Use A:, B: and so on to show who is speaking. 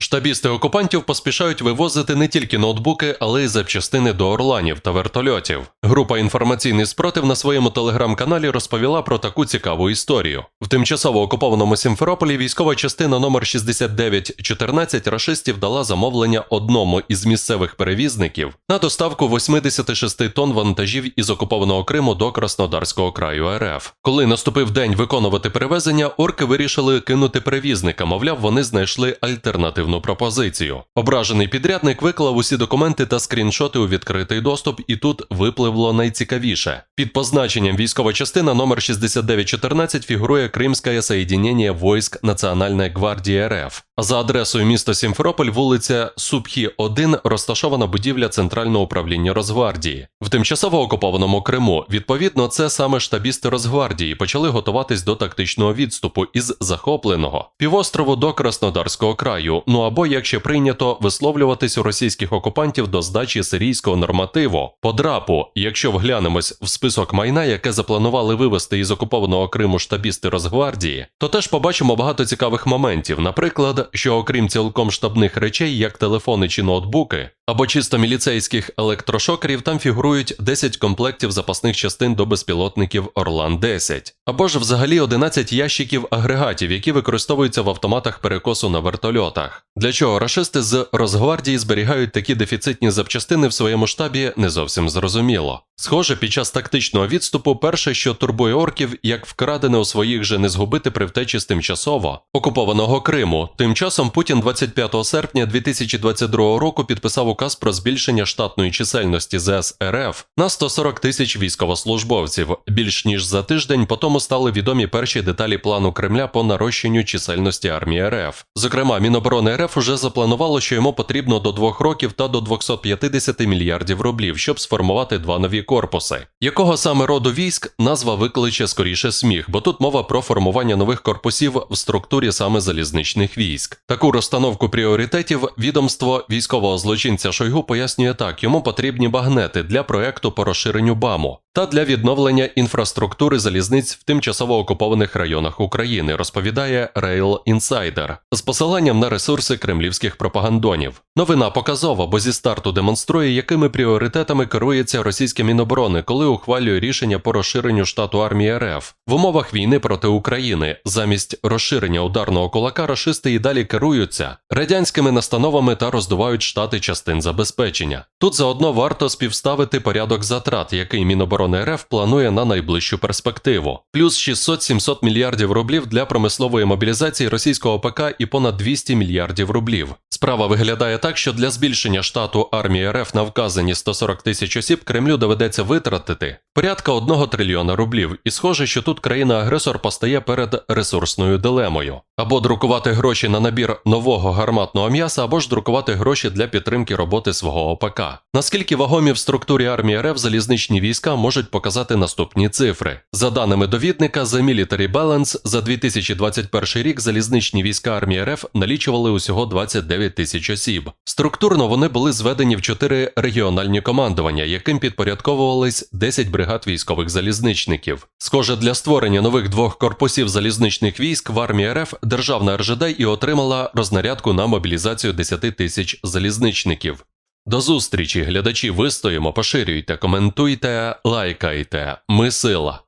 A: Штабісти окупантів поспішають вивозити не тільки ноутбуки, але й запчастини до орланів та вертольотів. Група інформаційний спротив на своєму телеграм-каналі розповіла про таку цікаву історію. В тимчасово окупованому Сімферополі військова частина номер 6914 рашистів дала замовлення одному із місцевих перевізників на доставку 86 тонн вантажів із окупованого Криму до Краснодарського краю РФ. Коли наступив день виконувати перевезення, орки вирішили кинути перевізника, мовляв, вони знайшли альтернативну пропозицію. Ображений підрядник виклав усі документи та скріншоти у відкритий доступ, і тут випливло найцікавіше. Під позначенням військова частина номер 6914 фігурує Кримське соєдінення войск Національної гвардії РФ. За адресою міста Сімферополь, вулиця Субхі 1 розташована будівля Центрального управління Росгвардії. В тимчасово окупованому Криму, відповідно, це саме штабісти Росгвардії почали готуватись до тактичного відступу із захопленого півострову до Краснодарського краю. Ну або, якщо прийнято, висловлюватись у російських окупантів до здачі сирійського нормативу по драпу. Якщо вглянемось в список майна, яке запланували вивести із окупованого Криму штабісти Росгвардії, то теж побачимо багато цікавих моментів. Наприклад, що окрім цілком штабних речей, як телефони чи ноутбуки, або чисто міліцейських електрошокерів, там фігурують 10 комплектів запасних частин до безпілотників Орлан 10 або ж взагалі 11 ящиків агрегатів, які використовуються в автоматах перекосу на вертольотах. Для чого рашисти з Росгвардії зберігають такі дефіцитні запчастини в своєму штабі, не зовсім зрозуміло. Схоже, під час тактичного відступу перше, що турбує орків, як вкрадене у своїх же не згубити при втечі з тимчасово окупованого Криму. Тим часом Путін 25 серпня 2022 року підписав указ про збільшення штатної чисельності ЗС РФ на 140 тисяч військовослужбовців. Більш ніж за тиждень по тому стали відомі перші деталі плану Кремля по нарощенню чисельності армії РФ. Зокрема, Міноборони РФ уже запланувало, що йому потрібно до двох років та до 250 мільярдів рублів, щоб сформувати два нові корпуси. Якого саме роду військ назва викличе скоріше сміх, бо тут мова про формування нових корпусів в структурі саме залізничних військ. Таку розстановку пріоритетів відомство військового злочинця Шойгу пояснює так: йому потрібні багнети для проекту по розширенню БАМу та для відновлення інфраструктури залізниць в тимчасово окупованих районах України, розповідає Rail Insider з посиланням на ресурси кремлівських пропагандонів. Новина показова, бо зі старту демонструє, якими пріоритетами керується російське міноборони, коли ухвалює рішення по розширенню штату армії РФ в умовах війни проти України. Замість розширення ударного кулака рашисти і далі керуються радянськими настановами та роздувають штати частин забезпечення. Тут заодно варто співставити порядок затрат, який Міноборони РФ планує на найближчу перспективу, плюс 600-700 мільярдів рублів для промислової мобілізації російського ПК і понад 200 мільярдів рублів. Справа виглядає так, що для збільшення штату армії РФ на вказані 140 тисяч осіб Кремлю доведеться витратити порядка 1 трильйона рублів, і схоже, що тут країна-агресор постає перед ресурсною дилемою або друкувати гроші на набір нового гарматного м'яса, або ж друкувати гроші для підтримки роботи свого ОПК. Наскільки вагомі в структурі армії РФ залізничні війська можуть показати наступні цифри. За даними довідника The Military Balance, за 2021 рік залізничні війська армії РФ налічували усього 29 тисяч осіб. Структурно вони були зведені в чотири регіональні командування, яким підпорядковувались 10 бригад військових залізничників. Схоже, для створення нових двох корпусів залізничних військ в армії РФ державна РЖД і отримала рознарядку на мобілізацію 10 тисяч залізничників. До зустрічі, глядачі, вистоїмо, поширюйте, коментуйте, лайкайте. Ми сила.